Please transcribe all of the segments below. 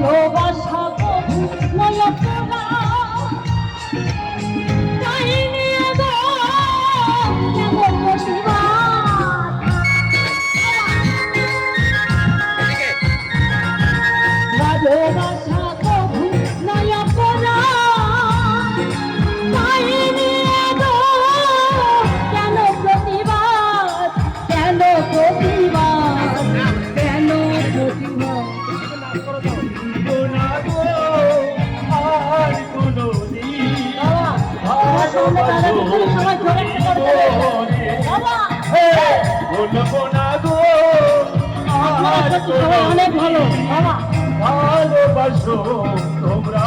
ভালোবাসা কবু অনেক ভালো। ভালোবাসো তোমরা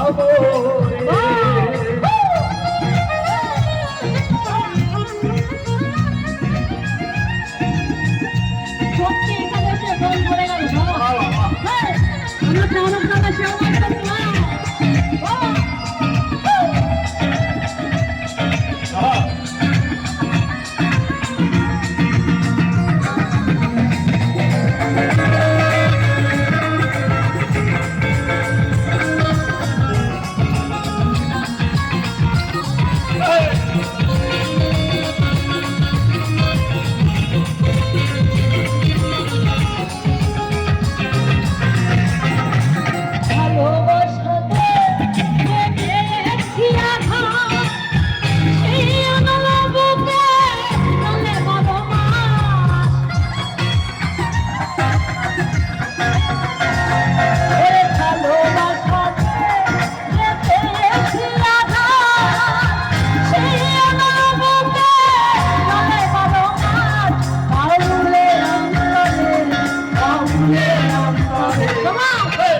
Okay.